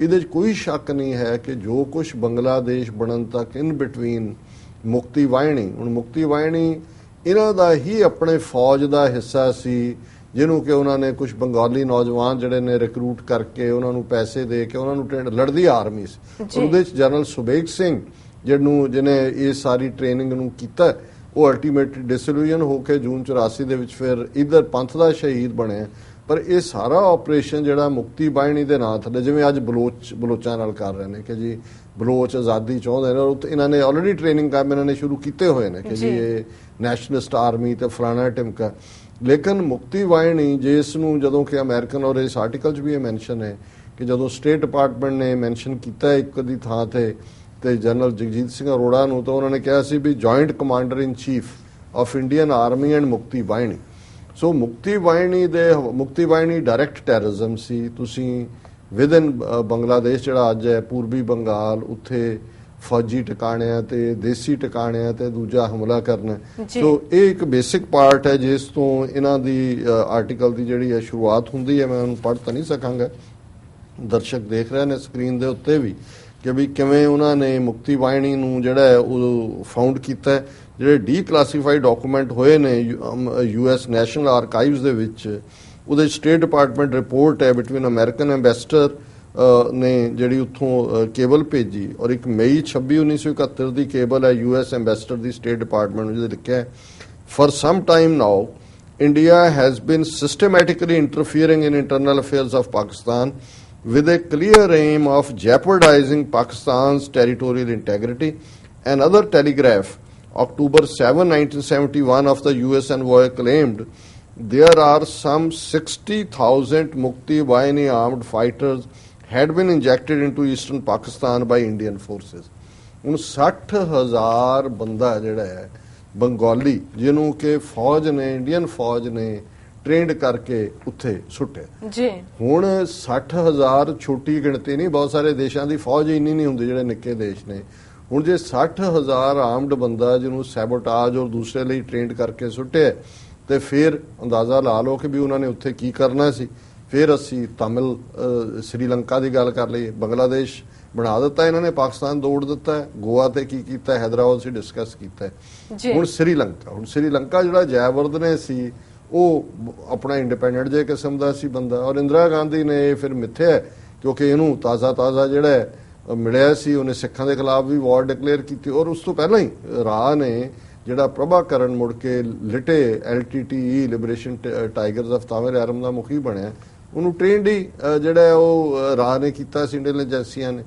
ਇਹਦੇ 'ਚ ਕੋਈ ਸ਼ੱਕ ਨਹੀਂ ਹੈ ਕਿ ਜੋ ਕੁਝ ਬੰਗਲਾਦੇਸ਼ ਬਣਨ ਤੱਕ ਇਨ ਬਿਟਵੀਨ ਮੁਕਤੀ ਵਾਹਿਣੀ, ਹੁਣ ਮੁਕਤੀ ਵਾਹਿਣੀ ਇਹਨਾਂ ਦਾ ਹੀ ਆਪਣੇ ਫੌਜ ਦਾ ਹਿੱਸਾ ਸੀ ਜਿਹਨੂੰ ਕਿ ਉਹਨਾਂ ਨੇ ਕੁਝ ਬੰਗਾਲੀ ਨੌਜਵਾਨ ਜਿਹੜੇ ਨੇ ਰਿਕਰੂਟ ਕਰਕੇ ਉਹਨਾਂ ਨੂੰ ਪੈਸੇ ਦੇ ਕੇ ਉਹਨਾਂ ਨੂੰ ਟ੍ਰੇਨ ਲੜਦੀ ਆਰਮੀ ਸੀ। ਉਹਦੇ 'ਚ ਜਨਰਲ ਸੁਬੇਗ ਸਿੰਘ ਜਿਹਨੂੰ ਜਿਹਨੇ ਇਹ ਸਾਰੀ ਟ੍ਰੇਨਿੰਗ ਨੂੰ ਕੀਤਾ ਉਹ ਅਲਟੀਮੇਟ ਡਿਸੋਲੂਸ਼ਨ ਹੋ ਕੇ ਜੂਨ 84 ਦੇ ਵਿੱਚ ਫਿਰ ਇਧਰ ਪੰਥ ਦਾ ਸ਼ਹੀਦ ਬਣਿਆ ਪਰ ਇਹ ਸਾਰਾ ਆਪਰੇਸ਼ਨ ਜਿਹੜਾ ਮੁਕਤੀ ਬਾਹਿਣੀ ਦੇ ਨਾਂ ਥੱਲੇ ਜਿਵੇਂ ਅੱਜ ਬਲੋਚ ਬਲੋਚਾਂ ਨਾਲ ਕਰ ਰਹੇ ਨੇ ਕਿ ਜੀ ਬਲੋਚ ਆਜ਼ਾਦੀ ਚਾਹੁੰਦੇ ਨੇ ਔਰ ਇਹਨਾਂ ਨੇ ਆਲਰੇਡੀ ਟ੍ਰੇਨਿੰਗ ਕੰਮ ਇਹਨਾਂ ਨੇ ਸ਼ੁਰੂ ਕੀਤੇ ਹੋਏ ਨੇ ਕਿ ਜੀ। ਇਹ ਨੈਸ਼ਨਲਿਸਟ ਆਰਮੀ ਤੇ ਫਲਾਣਾ ਟਿਮਕਾ ਲੇਕਿਨ ਮੁਕਤੀ ਵਾਹਿਣੀ ਜਿਸ ਨੂੰ ਜਦੋਂ ਕਿ ਅਮਰੀਕਨ ਔਰ ਇਸ ਆਰਟੀਕਲ 'ਚ ਵੀ ਇਹ ਮੈਂਸ਼ਨ ਹੈ ਕਿ ਜਦੋਂ ਸਟੇਟ ਡਿਪਾਰਟਮੈਂਟ ਨੇ ਮੈਂਸ਼ਨ ਕੀਤਾ ਇੱਕ ਦੀ ਥਾਂ ਤੇ ਤੇ ਜਨਰਲ ਜਗਜੀਤ ਸਿੰਘ ਅਰੋੜਾ ਨੂੰ ਤਾਂ ਉਹਨਾਂ ਨੇ ਕਿਹਾ ਸੀ ਵੀ joint commander in chief of Indian army and Mukti Bahini. So ਮੁਕਤੀ ਵਾਹਿਣੀ ਦੇ ਮੁਕਤੀ ਵਾਹਿਣੀ ਡਾਇਰੈਕਟ ਟੈਰਰਿਜ਼ਮ ਸੀ। ਤੁਸੀਂ ਵਿਦਨ ਬੰਗਲਾਦੇਸ਼ ਜਿਹੜਾ ਅੱਜ ਹੈ ਪੂਰਬੀ ਬੰਗਾਲ ਉੱਥੇ ਫੌਜੀ ਟਿਕਾਣਿਆਂ ਤੇ ਦੇਸੀ ਟਿਕਾਣਿਆਂ ਤੇ ਦੂਜਾ ਹਮਲਾ ਕਰਨਾ। ਸੋ ਇਹ ਇੱਕ ਬੇਸਿਕ ਪਾਰਟ ਹੈ ਜਿਸ ਤੋਂ ਇਹਨਾਂ ਦੀ ਆਰਟੀਕਲ ਦੀ ਜਿਹੜੀ ਹੈ ਸ਼ੁਰੂਆਤ ਹੁੰਦੀ ਹੈ ਮੈਂ ਉਹਨੂੰ ਪੜ੍ਹ ਤਾਂ ਨਹੀਂ ਸਕਾਂਗਾ ਦਰਸ਼ਕ ਦੇਖ ਰਹੇ ਨੇ ਸਕਰੀਨ ਦੇ ਉੱਤੇ ਵੀ ਕਿ ਵੀ ਕਿਵੇਂ ਉਹਨਾਂ ਨੇ ਮੁਕਤੀ ਵਾਹਿਣੀ ਨੂੰ ਜਿਹੜਾ ਹੈ ਉਹ ਫਾਊਂਡ ਕੀਤਾ। ਜਿਹੜੇ ਡੀਕਲਾਸੀਫਾਈਡ ਡਾਕੂਮੈਂਟ ਹੋਏ ਨੇ ਯੂ ਐਸ ਨੈਸ਼ਨਲ ਆਰਕਾਈਵਸ ਦੇ ਵਿੱਚ ਉਹਦੇ ਸਟੇਟ ਡਿਪਾਰਟਮੈਂਟ ਰਿਪੋਰਟ ਹੈ ਬਿਟਵੀਨ ਅਮਰੀਕਨ ਐਮਬੈਸਡਰ ਨੇ ਜਿਹੜੀ ਉੱਥੋਂ ਕੇਬਲ ਭੇਜੀ ਔਰ ਇੱਕ ਮਈ 26 1971 ਦੀ ਕੇਬਲ ਹੈ ਯੂਐਸ ਐਮਬੈਸਡਰ ਦੀ ਸਟੇਟ ਡਿਪਾਰਟਮੈਂਟ ਨੂੰ ਜਿਹਦੇ ਲਿਖਿਆ ਹੈ for some time now India has been systematically interfering in internal affairs of Pakistan with a clear aim of jeopardizing Pakistan's territorial integrity. Another telegraph, October 7, 1971, of the US envoy claimed there are some 60,000 Mukti Bahini armed fighters had been injected into eastern Pakistan by Indian forces. ਹੁਣ 60000 ਬੰਦਾ ਜਿਹੜਾ ਹੈ ਬੰਗਾਲੀ ਜਿਹਨੂੰ ਕਿ ਫੌਜ ਨੇ Indian ਫੌਜ ਨੇ ਟ੍ਰੇਨਡ ਕਰਕੇ ਉੱਥੇ ਸੁੱਟਿਆ। ਜੀ। ਹੁਣ 60000 ਛੋਟੀ ਗਿਣਤੀ ਨਹੀਂ ਬਹੁਤ ਸਾਰੇ ਦੇਸ਼ਾਂ ਦੀ ਫੌਜ ਇੰਨੀ ਨਹੀਂ ਹੁੰਦੀ ਜਿਹੜੇ ਨਿੱਕੇ ਦੇਸ਼ ਨੇ। ਹੁਣ ਜੇ 60000 ਆਰਮਡ ਬੰਦਾ ਜਿਹਨੂੰ ਸੈਬੋਟਾਜ ਔਰ ਦੂਸਰੇ ਲਈ ਟ੍ਰੇਨਡ ਕਰਕੇ ਸੁੱਟਿਆ ਤੇ ਫਿਰ ਅੰਦਾਜ਼ਾ ਲਾ ਲਓ ਕਿ ਵੀ ਉਹਨਾਂ ਨੇ ਉੱਥੇ ਕੀ ਕਰਨਾ ਸੀ। ਫਿਰ ਅਸੀਂ ਤਮਿਲ ਸ੍ਰੀਲੰਕਾ ਦੀ ਗੱਲ ਕਰ ਲਈਏ। ਬੰਗਲਾਦੇਸ਼ ਬਣਾ ਦਿੱਤਾ ਇਹਨਾਂ ਨੇ ਪਾਕਿਸਤਾਨ ਤੋੜ ਦਿੱਤਾ। ਗੋਆ ਤੇ ਕੀ ਕੀਤਾ ਹੈ, ਹੈਦਰਾਬਾਦ ਸੀ ਡਿਸਕਸ ਕੀਤਾ। ਹੁਣ ਸ੍ਰੀਲੰਕਾ ਹੁਣ ਸ੍ਰੀਲੰਕਾ ਜਿਹੜਾ ਜੈਵਰਧਨੇ ਸੀ ਉਹ ਆਪਣਾ ਇੰਡੀਪੈਂਡੈਂਟ ਜੇ ਕਿਸਮ ਦਾ ਸੀ ਬੰਦਾ। ਔਰ ਇੰਦਰਾ ਗਾਂਧੀ ਨੇ ਇਹ ਫਿਰ ਮਿੱਥਿਆ ਕਿਉਂਕਿ ਇਹਨੂੰ ਤਾਜ਼ਾ ਤਾਜ਼ਾ ਜਿਹੜਾ ਮਿਲਿਆ ਸੀ। ਉਹਨੇ ਸਿੱਖਾਂ ਦੇ ਖਿਲਾਫ ਵੀ ਵਾਰ ਡਿਕਲੇਅਰ ਕੀਤੀ। ਔਰ ਉਸ ਤੋਂ ਪਹਿਲਾਂ ਹੀ ਰਾਹ ਨੇ ਜਿਹੜਾ ਪ੍ਰਭਾਕਰਨ ਮੁੜ ਕੇ LTTE LTTE Liberation Tigers of Tamil ਦਾ ਮੁਖੀ ਬਣਿਆ। ਉਹਨੂੰ ਟ੍ਰੇਨਡ ਹੀ ਜਿਹੜਾ ਉਹ ਰਾਹ ਨੇ ਕੀਤਾ ਸੀ ਇੰਡੀਅਨ ਏਜੰਸੀਆਂ ਨੇ।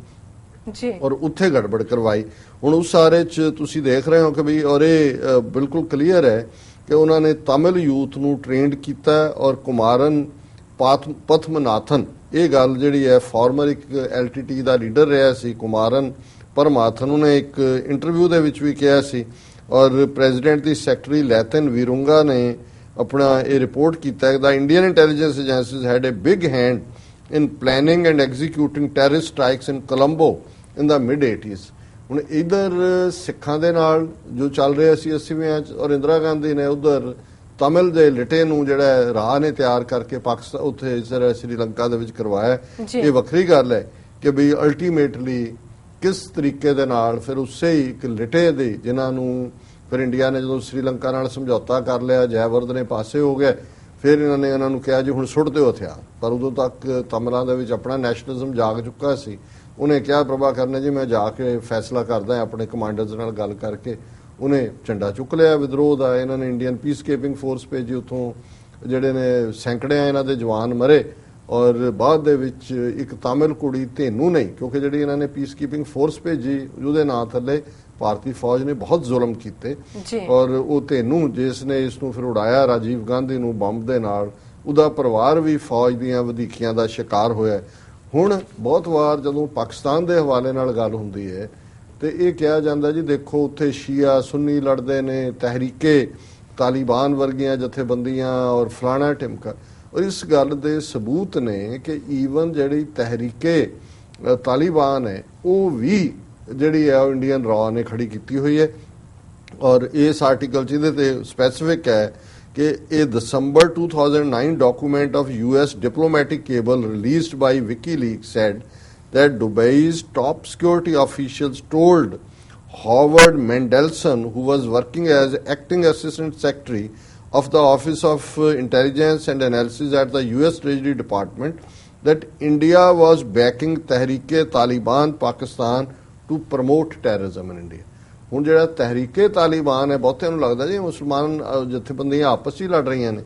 ਜੀ। ਔਰ ਉੱਥੇ ਗੜਬੜ ਕਰਵਾਈ। ਹੁਣ ਉਸ ਸਾਰੇ ਚ ਤੁਸੀਂ ਦੇਖ ਰਹੇ ਹੋ ਕਿ ਵੀ ਔਰ ਇਹ ਬਿਲਕੁਲ ਕਲੀਅਰ ਹੈ ਕਿ ਉਹਨਾਂ ਨੇ ਤਮਿਲ ਯੂਥ ਨੂੰ ਟ੍ਰੇਨਡ ਕੀਤਾ ਔਰ ਕੁਮਾਰਨ ਪਾਥ- ਪਥਮਨਾਥਨ ਇਹ ਗੱਲ ਜਿਹੜੀ ਹੈ ਫਾਰਮਰ ਇੱਕ ਐਲਟੀਟੀ ਦਾ ਲੀਡਰ ਰਿਹਾ ਸੀ ਕੁਮਾਰਨ ਪਰਮਾਥਨ। ਉਹਨੇ ਇੱਕ ਇੰਟਰਵਿਊ ਦੇ ਵਿੱਚ ਵੀ ਕਿਹਾ ਸੀ ਔਰ ਪ੍ਰੈਜ਼ੀਡੈਂਟ ਦੀ ਸੈਕਟਰੀ ਲੈਤਨ ਵੀਰੁੰਗਾ ਨੇ ਆਪਣਾ ਇਹ ਰਿਪੋਰਟ ਕੀਤਾ ਹੈ that Indian intelligence agencies had a big hand in planning and executing terrorist strikes in Colombo in the mid 80s ਹੁਣ ਇਧਰ ਸਿੱਖਾਂ ਦੇ ਨਾਲ ਜੋ ਚੱਲ ਰਿਹਾ ਸੀ 80ਵਿਆਂ ਚ ਔਰ ਇੰਦਰਾ ਗਾਂਧੀ ਨੇ ਉਧਰ ਤਮਿਲ ਦੇ ਲਿਟੇ ਨੂੰ ਜਿਹੜਾ ਰਾਹ ਨੇ ਤਿਆਰ ਕਰਕੇ ਪਾਕਿਸਤਾਨ ਉੱਥੇ ਸ੍ਰੀਲੰਕਾ ਦੇ ਵਿੱਚ ਕਰਵਾਇਆ। ਇਹ ਵੱਖਰੀ ਗੱਲ ਹੈ ਕਿ ਵੀ ਅਲਟੀਮੇਟਲੀ ਕਿਸ ਤਰੀਕੇ ਦੇ ਨਾਲ ਫਿਰ ਉਸੇ ਹੀ ਇੱਕ ਲਿਟੇ ਦੇ ਜਿਨ੍ਹਾਂ ਨੂੰ ਫਿਰ ਇੰਡੀਆ ਨੇ ਜਦੋਂ ਸ੍ਰੀਲੰਕਾ ਨਾਲ ਸਮਝੌਤਾ ਕਰ ਲਿਆ ਜੈਵਰਧਨੇ ਪਾਸੇ ਹੋ ਗਏ, ਫਿਰ ਇਹਨਾਂ ਨੇ ਇਹਨਾਂ ਨੂੰ ਕਿਹਾ ਜੀ ਹੁਣ ਸੁੱਟ ਦਿਓ ਹਥਿਆਰ। ਪਰ ਉਦੋਂ ਤੱਕ ਤਮਲਾਂ ਦੇ ਵਿੱਚ ਆਪਣਾ ਨੈਸ਼ਨਲਿਜ਼ਮ ਜਾਗ ਚੁੱਕਾ ਸੀ। ਉਹਨੇ ਕਿਹਾ, ਪ੍ਰਭਾਕਰ ਨੇ ਜੀ ਮੈਂ ਜਾ ਕੇ ਫੈਸਲਾ ਕਰਦਾ ਆਪਣੇ ਕਮਾਂਡਰਸ ਨਾਲ ਗੱਲ ਕਰਕੇ ਉਹਨੇ ਝੰਡਾ ਚੁੱਕ ਲਿਆ, ਵਿਦਰੋਹ ਦਾ। ਇਹਨਾਂ ਨੇ ਇੰਡੀਅਨ ਪੀਸਕੀਪਿੰਗ ਫੋਰਸ ਭੇਜੀ, ਉੱਥੋਂ ਜਿਹੜੇ ਨੇ ਸੈਂਕੜੇ ਇਹਨਾਂ ਦੇ ਜਵਾਨ ਮਰੇ। ਔਰ ਬਾਅਦ ਦੇ ਵਿੱਚ ਇੱਕ ਤਾਮਿਲ ਕੁੜੀ ਧੇਨੂ ਨਹੀਂ ਕਿਉਂਕਿ ਜਿਹੜੀ ਇਹਨਾਂ ਨੇ ਪੀਸ ਕੀਪਿੰਗ ਫੋਰਸ ਭੇਜੀ ਉਹਦੇ ਨਾਂ ਥੱਲੇ ਭਾਰਤੀ ਫੌਜ ਨੇ ਬਹੁਤ ਜ਼ੁਲਮ ਕੀਤੇ। ਔਰ ਉਹ ਧੇਨੂ ਜਿਸ ਨੇ ਇਸ ਨੂੰ ਫਿਰ ਉਡਾਇਆ ਰਾਜੀਵ ਗਾਂਧੀ ਨੂੰ ਬੰਬ ਦੇ ਨਾਲ ਉਹਦਾ ਪਰਿਵਾਰ ਵੀ ਫੌਜ ਦੀਆਂ ਵਧੀਕੀਆਂ ਦਾ ਸ਼ਿਕਾਰ ਹੋਇਆ। ਹੁਣ ਬਹੁਤ ਵਾਰ ਜਦੋਂ ਪਾਕਿਸਤਾਨ ਦੇ ਹਵਾਲੇ ਨਾਲ ਗੱਲ ਹੁੰਦੀ ਹੈ ਤੇ ਇਹ ਕਿਹਾ ਜਾਂਦਾ ਜੀ ਦੇਖੋ ਉੱਥੇ ਸ਼ੀਆ ਸੁੰਨੀ ਲੜਦੇ ਨੇ ਤਹਿਰੀਕੇ ਤਾਲਿਬਾਨ ਵਰਗੀਆਂ ਜਥੇਬੰਦੀਆਂ ਔਰ ਫਲਾਣਾ ਟਿਮਕਾ ਔਰ ਇਸ ਗੱਲ ਦੇ ਸਬੂਤ ਨੇ ਕਿ ਈਵਨ ਜਿਹੜੀ ਤਹਿਰੀਕੇ ਤਾਲਿਬਾਨ ਹੈ ਉਹ ਵੀ ਜਿਹੜੀ ਹੈ ਇੰਡੀਅਨ ਰॉ ਨੇ ਖੜੀ ਕੀਤੀ ਹੋਈ ਹੈ ਔਰ ਇਸ ਆਰਟੀਕਲ ਜਿਹਦੇ ਤੇ ਸਪੈਸੀਫਿਕ ਹੈ ਕਿ ਇਹ December 2009 document of US diplomatic cable released by WikiLeak said that Dubai's top security officials told Howard Mendelson, who was working as acting assistant secretary of the Office of uh, Intelligence and Analysis at the US Treasury Department, that India was backing Tehreek-e-Taliban Pakistan to promote terrorism in India. ਹੁਣ ਜਿਹੜਾ ਤਹਿਰੀਕੇ ਤਾਲਿਬਾਨ ਹੈ ਬਹੁਤਿਆਂ ਨੂੰ ਲੱਗਦਾ ਜੀ ਮੁਸਲਮਾਨ ਜਥੇਬੰਦੀਆਂ ਆਪਸ 'ਚ ਹੀ ਲੜ ਰਹੀਆਂ ਨੇ।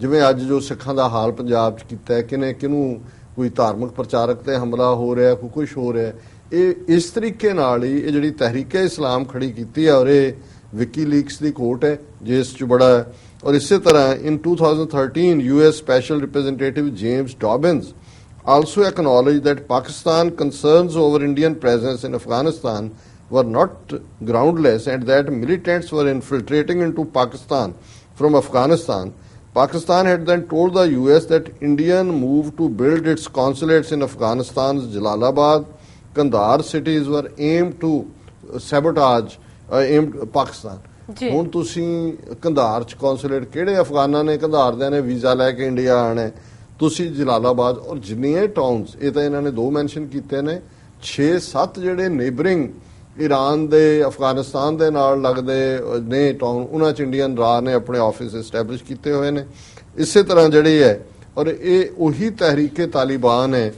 ਜਿਵੇਂ ਅੱਜ ਜੋ ਸਿੱਖਾਂ ਦਾ ਹਾਲ ਪੰਜਾਬ 'ਚ ਕੀਤਾ ਹੈ ਕਿਨੇ ਕਿਨੂੰ ਕੋਈ ਧਾਰਮਿਕ ਪ੍ਰਚਾਰਕ ਤੇ ਹਮਲਾ ਹੋ ਰਿਹਾ ਕੋਈ ਕੁਝ ਹੋ ਰਿਹਾ ਇਹ ਇਸ ਤਰੀਕੇ ਨਾਲ ਹੀ ਇਹ ਜਿਹੜੀ ਤਹਿਰੀਕੇ ਇਸਲਾਮ ਖੜੀ ਕੀਤੀ ਹੈ ਔਰ ਇਹ ਵਿਕੀਲੀਕਸ ਦੀ ਕੋਟ ਹੈ ਜਿਸ 'ਚ ਬੜਾ और इसी तरह इन 2013 U.S. Special Representative James डॉबिन्स also acknowledged that Pakistan concerns over Indian presence in Afghanistan were not groundless and that militants were infiltrating into Pakistan from Afghanistan. Pakistan had then told the US that Indian move to build its consulates in Afghanistan's Jalalabad, Kandahar cities were aimed to sabotage uh, aimed Pakistan. ਹੁਣ ਤੁਸੀਂ ਕੰਧਾਰ ਚ consulate ਕਿਹੜੇ ਅਫਗਾਨਾਂ ਨੇ, ਕੰਧਾਰਦਿਆਂ ਨੇ visa ਲੈ ਕੇ India ਆਣਾ ਤੁਸੀਂ ਜਲਾਲਾਬਾਦ ਔਰ ਜਿੰਨੀਆਂ ਟਾਊਨਸ ਇਹ ਤਾਂ ਇਹਨਾਂ ਨੇ ਦੋ ਮੈਂਸ਼ਨ ਕੀਤੇ ਨੇ 6-7 ਜਿਹੜੇ ਨੇਬਰਿੰਗ ਈਰਾਨ ਦੇ, ਅਫਗਾਨਿਸਤਾਨ ਦੇ ਨਾਲ ਲੱਗਦੇ ਨੇ ਟਾਊਨ ਉਹਨਾਂ ਚ ਇੰਡੀਅਨ ਰਾ ਨੇ ਆਪਣੇ ਆਫਿਸ ਐਸਟੈਬਲਿਸ਼ ਕੀਤੇ ਹੋਏ ਨੇ। ਇਸੇ ਤਰ੍ਹਾਂ ਜਿਹੜੀ ਹੈ, ਔਰ ਇਹ ਉਹੀ ਤਹਿਰੀਕੇ ਤਾਲਿਬਾਨ ਹੈ,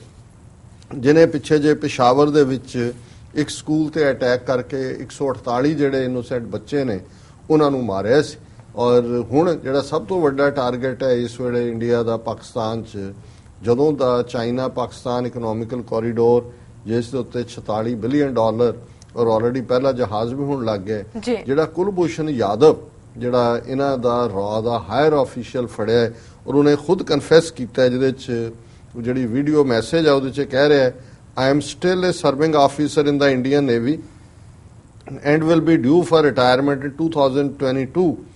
ਜਿਨੇ ਪਿੱਛੇ ਜੇ ਪਿਸ਼ਾਵਰ ਦੇ ਵਿੱਚ ਇੱਕ ਸਕੂਲ ਤੇ ਅਟੈਕ ਕਰਕੇ 148 ਜਿਹੜੇ ਇਨੋਸੈਂਟ ਬੱਚੇ ਨੇ ਉਹਨਾਂ ਨੂੰ ਮਾਰਿਆ ਸੀ ਔਰ ਹੁਣ ਜਿਹੜਾ ਸਭ ਤੋਂ ਵੱਡਾ ਟਾਰਗੇਟ ਹੈ ਇਸ ਵੇਲੇ ਇੰਡੀਆ ਦਾ ਪਾਕਿਸਤਾਨ 'ਚ ਜਦੋਂ ਦਾ ਚਾਈਨਾ ਪਾਕਿਸਤਾਨ ਇਕਨੋਮਿਕਲ ਕੋਰੀਡੋਰ ਜਿਸ ਦੇ ਉੱਤੇ 46 ਬਿਲੀਅਨ ਡਾਲਰ ਔਰ ਆਲਰੇਡੀ ਪਹਿਲਾ ਜਹਾਜ਼ ਵੀ ਹੁਣ ਲੱਗ ਗਿਆ। ਜਿਹੜਾ ਕੁਲਭੂਸ਼ਣ ਯਾਦਵ ਜਿਹੜਾ ਇਹਨਾਂ ਦਾ ਰਾ ਦਾ ਹਾਇਰ ਆਫੀਸ਼ੀਅਲ ਫੜਿਆ ਹੈ ਔਰ ਉਹਨੇ ਖੁਦ ਕਨਫੈਸ ਕੀਤਾ ਜਿਹਦੇ ਚ ਉਹ ਜਿਹੜੀ ਵੀਡੀਓ ਮੈਸੇਜ ਆ ਉਹਦੇ ਚ ਕਹਿ ਰਿਹਾ ਹੈ I am still a serving officer in the Indian Navy and will be due for retirement in 2022.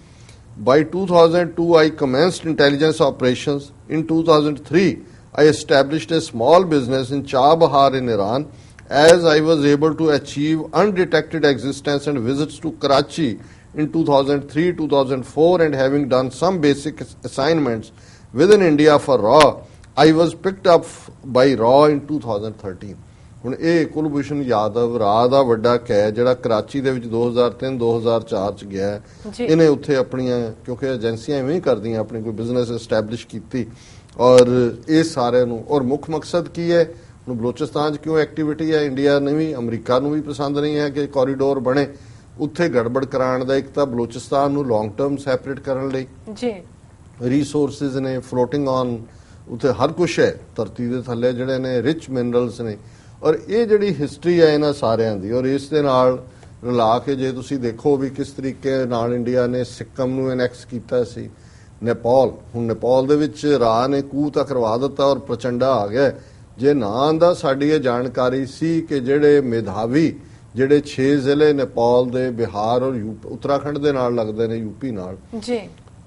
By 2002, I commenced intelligence operations. In 2003, I established a small business in Chabahar in Iran as I was able to achieve undetected existence and visits to Karachi in 2003 2004 and having done some basic assignments within India for RAW. I was picked up by RAW in 2013. ਹੁਣ ਇਹ ਕੁਲਭੂਸ਼ਣ ਯਾਦਵ ਰਾਹ ਦਾ ਵੱਡਾ ਕੈ ਜਿਹੜਾ ਕਰਾਚੀ ਦੇ ਵਿੱਚ 2003 2004 ਚ ਗਿਆ। ਇਹਨੇ ਉੱਥੇ ਆਪਣੀਆਂ ਕਿਉਂਕਿ ਏਜੰਸੀਆਂ ਐਵੇਂ ਹੀ ਕਰਦੀਆਂ ਆਪਣੀ ਕੋਈ ਬਿਜ਼ਨਸ ਐਸਟੈਬਲਿਸ਼ ਕੀਤੀ। ਔਰ ਇਹ ਸਾਰਿਆਂ ਨੂੰ ਔਰ ਮੁੱਖ ਮਕਸਦ ਕੀ ਹੈ? ਹੁਣ ਬਲੋਚਿਸਤਾਨ 'ਚ ਕਿਉਂ ਐਕਟੀਵਿਟੀ ਹੈ? ਇੰਡੀਆ ਨੇ ਵੀ ਅਮਰੀਕਾ ਨੂੰ ਵੀ ਪਸੰਦ ਨਹੀਂ ਹੈ ਕਿ ਕੋਰੀਡੋਰ ਬਣੇ। ਉੱਥੇ ਗੜਬੜ ਕਰਾਉਣ ਦਾ ਇੱਕ ਤਾਂ ਬਲੋਚਿਸਤਾਨ ਨੂੰ ਲੌਂਗ ਟਰਮ ਸੈਪਰੇਟ ਕਰਨ ਲਈ। ਜੀ। ਰਿਸੋਰਸਸ ਨੇ ਫਲੋਟਿੰਗ ਔਨ ਉੱਥੇ ਹਰ ਕੁਝ ਹੈ, ਧਰਤੀ ਦੇ ਥੱਲੇ ਜਿਹੜੇ ਨੇ ਰਿਚ ਮਿਨਰਲਸ ਨੇ। ਔਰ ਇਹ ਜਿਹੜੀ ਹਿਸਟਰੀ ਹੈ ਇਹਨਾਂ ਸਾਰਿਆਂ ਦੀ, ਔਰ ਇਸ ਦੇ ਨਾਲ ਰਲਾ ਕੇ ਜੇ ਤੁਸੀਂ ਦੇਖੋ ਵੀ ਕਿਸ ਤਰੀਕੇ ਨਾਲ ਇੰਡੀਆ ਨੇ ਸਿੱਕਮ ਨੂੰ ਐਨੈਕਸ ਕੀਤਾ ਸੀ। ਨੇਪਾਲ, ਹੁਣ ਨੇਪਾਲ ਦੇ ਵਿੱਚ ਰਾਹ ਨੇ ਕੂ ਤਾਂ ਕਰਵਾ ਦਿੱਤਾ ਔਰ ਪ੍ਰਚੰਡਾ ਆ ਗਿਆ। ਜੇ ਨਾਂ ਦਾ ਸਾਡੀ ਇਹ ਜਾਣਕਾਰੀ ਸੀ ਕਿ ਜਿਹੜੇ ਮੇਧਾਵੀ, ਜਿਹੜੇ 6 ਜ਼ਿਲ੍ਹੇ ਨੇਪਾਲ ਦੇ ਬਿਹਾਰ ਔਰ ਯੂ- ਉੱਤਰਾਖੰਡ ਦੇ ਨਾਲ ਲੱਗਦੇ ਨੇ ਯੂਪੀ ਨਾਲ। ਜੀ।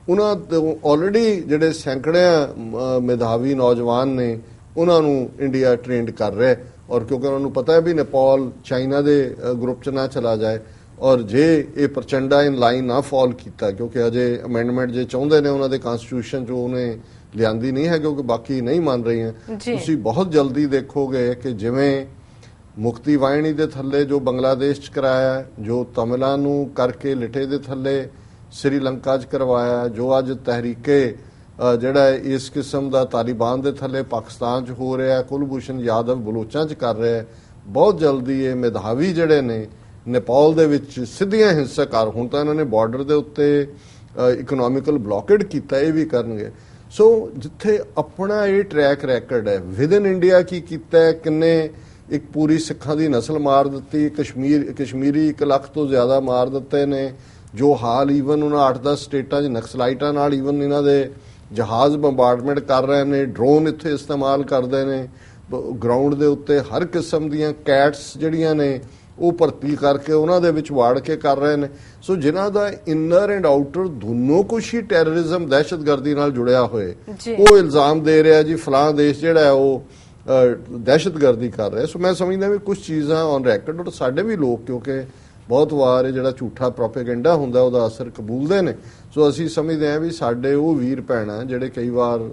ਉਹਨਾਂ ਤੋਂ ਆਲਰੇਡੀ ਜਿਹੜੇ ਸੈਂਕੜਿਆਂ ਮੇਧਾਵੀ ਨੌਜਵਾਨ ਨੇ ਉਹਨਾਂ ਨੂੰ ਇੰਡੀਆ ਟ੍ਰੇਨਡ ਕਰ ਰਿਹਾ ਹੈ ਔਰ ਕਿਉਂਕਿ ਉਹਨਾਂ ਨੂੰ ਪਤਾ ਹੈ ਵੀ ਨੇਪਾਲ ਚਾਈਨਾ ਦੇ ਗਰੁੱਪ 'ਚ ਨਾ ਚਲਾ ਜਾਏ ਔਰ ਜੇ ਇਹ ਪ੍ਰਚੰਡਾ ਇਨ ਲਾਈਨ ਨਾ ਫਾਲ ਕੀਤਾ ਕਿਉਂਕਿ ਅਜੇ ਅਮੈਂਡਮੈਂਟ ਜੇ ਚਾਹੁੰਦੇ ਨੇ ਉਹਨਾਂ ਦੇ ਕਨਸਟੀਟਿਊਸ਼ਨ 'ਚ ਉਹਨੇ ਲਿਆਂਦੀ ਨਹੀਂ ਹੈ ਕਿਉਂਕਿ ਬਾਕੀ ਨਹੀਂ ਮੰਨ ਰਹੀਆਂ ਜੀ। ਤੁਸੀਂ ਬਹੁਤ ਜਲਦੀ ਦੇਖੋਗੇ ਕਿ ਜਿਵੇਂ ਮੁਕਤੀ ਵਾਹਿਣੀ ਦੇ ਥੱਲੇ ਜੋ ਬੰਗਲਾਦੇਸ਼ ਚ ਕਰਾਇਆ ਹੈ, ਜੋ ਤਮਿਲਾਂ ਨੂੰ ਕਰਕੇ ਲਿਟੇ ਦੇ ਥੱਲੇ ਸ੍ਰੀਲੰਕਾ ਚ ਕਰਵਾਇਆ, ਜੋ ਅੱਜ ਤਹਿਰੀਕੇ ਜਿਹੜਾ ਇਸ ਕਿਸਮ ਦਾ ਤਾਲਿਬਾਨ ਦੇ ਥੱਲੇ ਪਾਕਿਸਤਾਨ ਚ ਹੋ ਰਿਹਾ ਕੁਲਭੂਸ਼ਣ ਯਾਦਵ ਬਲੋਚਾਂ ਚ ਕਰ ਰਿਹਾ ਬਹੁਤ ਜਲਦੀ ਇਹ ਮੇਧਾਵੀ ਜਿਹੜੇ ਨੇ, ਨੇਪਾਲ ਦੇ ਵਿੱਚ ਸਿੱਧੀਆਂ ਹਿੰਸਕ ਹੁਣ ਤਾਂ ਇਹਨਾਂ ਨੇ ਬਾਰਡਰ ਦੇ ਉੱਤੇ ਇਕਨੋਮਿਕਲ ਬਲੌਕੇਡ ਕੀਤਾ, ਇਹ ਵੀ ਕਰਨਗੇ। ਸੋ ਜਿੱਥੇ ਆਪਣਾ ਇਹ ਟਰੈਕ ਰੈਕੋਰਡ ਹੈ ਵਿਦਨ ਇੰਡੀਆ ਕੀ ਕੀਤਾ ਕਿੰਨੇ ਇੱਕ ਪੂਰੀ ਸਿੱਖਾਂ ਦੀ ਨਸਲ ਮਾਰ ਦਿੱਤੀ, ਕਸ਼ਮੀਰ, ਕਸ਼ਮੀਰੀ 1 ਲੱਖ ਤੋਂ ਜ਼ਿਆਦਾ ਮਾਰ ਦਿੱਤੇ ਨੇ ਜੋ ਹਾਲ ਈਵਨ ਉਹਨਾਂ 8-10 ਸਟੇਟਾਂ 'ਚ ਨਕਸਲਾਈਟਾਂ ਨਾਲ ਈਵਨ ਇਹਨਾਂ ਦੇ ਜਹਾਜ਼ ਬੰਬਾਰਡਮੈਂਟ ਕਰ ਰਹੇ ਨੇ ਡਰੋਨ ਇੱਥੇ ਇਸਤੇਮਾਲ ਕਰਦੇ ਨੇ ਗਰਾਊਂਡ ਦੇ ਉੱਤੇ ਹਰ ਕਿਸਮ ਦੀਆਂ ਕੈਟਸ ਜਿਹੜੀਆਂ ਨੇ ਉਹ ਭਰਤੀ ਕਰਕੇ ਉਹਨਾਂ ਦੇ ਵਿੱਚ ਵਾੜ ਕੇ ਕਰ ਰਹੇ ਨੇ ਸੋ ਜਿਨ੍ਹਾਂ ਦਾ ਇਨਰ ਐਂਡ ਆਊਟਰ ਦੋਨੋਂ ਕੁਛ ਹੀ ਟੈਰਰਿਜ਼ਮ ਦਹਿਸ਼ਤਗਰਦੀ ਨਾਲ ਜੁੜਿਆ ਹੋਏ। ਉਹ ਇਲਜ਼ਾਮ ਦੇ ਰਿਹਾ ਜੀ ਫਲਾਂ ਦੇਸ਼ ਜਿਹੜਾ ਹੈ ਉਹ ਦਹਿਸ਼ਤਗਰਦੀ ਕਰ ਰਿਹਾ ਸੋ ਮੈਂ ਸਮਝਦਾ ਵੀ ਕੁਝ ਚੀਜ਼ਾਂ ਔਨ ਰੈਕੋਰਡ ਔਰ ਸਾਡੇ ਵੀ ਲੋਕ ਕਿਉਂਕਿ ਬਹੁਤ ਵਾਰ ਜਿਹੜਾ ਝੂਠਾ ਪ੍ਰੋਪੇਗੈਂਡਾ ਹੁੰਦਾ ਉਹਦਾ ਅਸਰ ਕਬੂਲਦੇ ਨੇ। ਸੋ ਅਸੀਂ ਸਮਝਦੇ ਹਾਂ ਵੀ ਸਾਡੇ ਉਹ ਵੀਰ ਭੈਣਾਂ ਜਿਹੜੇ ਕਈ ਵਾਰ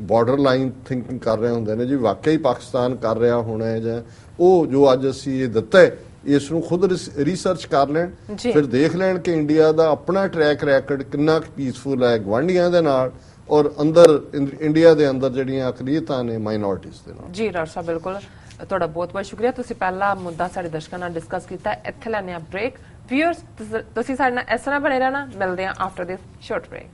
ਬਾਰਡਰ ਲਾਈਨ ਥਿੰਕਿੰਗ ਕਰ ਰਹੇ ਹੁੰਦੇ ਨੇ ਜੀ ਵਾਕਈ ਪਾਕਿਸਤਾਨ ਕਰ ਰਿਹਾ ਹੋਣਾ ਹੈ ਜਾਂ ਉਹ ਜੋ ਅੱਜ ਅਸੀਂ ਇਹ ਦਿੱਤਾ ਹੈ ਇਸ ਨੂੰ ਖੁਦ ਰਿਸਰਚ ਕਰ ਲੈਣ। ਫਿਰ ਦੇਖ ਲੈਣ ਕਿ ਇੰਡੀਆ ਦਾ ਆਪਣਾ ਟਰੈਕ ਰੈਕੋਰਡ ਕਿੰਨਾ ਪੀਸਫੁਲ ਹੈ ਗਵਾਂਢੀਆਂ ਦੇ ਨਾਲ ਔਰ ਅੰਦਰ ਇੰਡੀਆ ਦੇ ਅੰਦਰ ਜਿਹੜੀਆਂ ਅਕਲੀਅਤਾਂ ਨੇ ਮਾਈਨੋਰਟੀਜ਼ ਦੇ ਨਾਲ। ਜੀ ਡਾਕਟਰ ਸਾਹਿਬ ਬਿਲਕੁਲ। ਤੁਹਾਡਾ ਬਹੁਤ ਬਹੁਤ ਸ਼ੁਕਰੀਆ। ਤੁਸੀਂ ਪਹਿਲਾ ਮੁੱਦਾ ਸਾਡੇ ਦਰਸ਼ਕਾਂ ਨਾਲ ਡਿਸਕਸ ਕੀਤਾ, ਇੱਥੇ ਲੈਣੇ ਆ ਬ੍ਰੇਕ ਵਿਊਅਰਸ ਤੁਸੀਂ ਸਾਡੇ ਨਾਲ ਇਸ ਤਰ੍ਹਾਂ ਬਣੇ ਰਹਿਣਾ। ਮਿਲਦੇ ਹਾਂ ਆਫਟਰ ਦਿਸ ਸ਼ਾਰਟ ਬ੍ਰੇਕ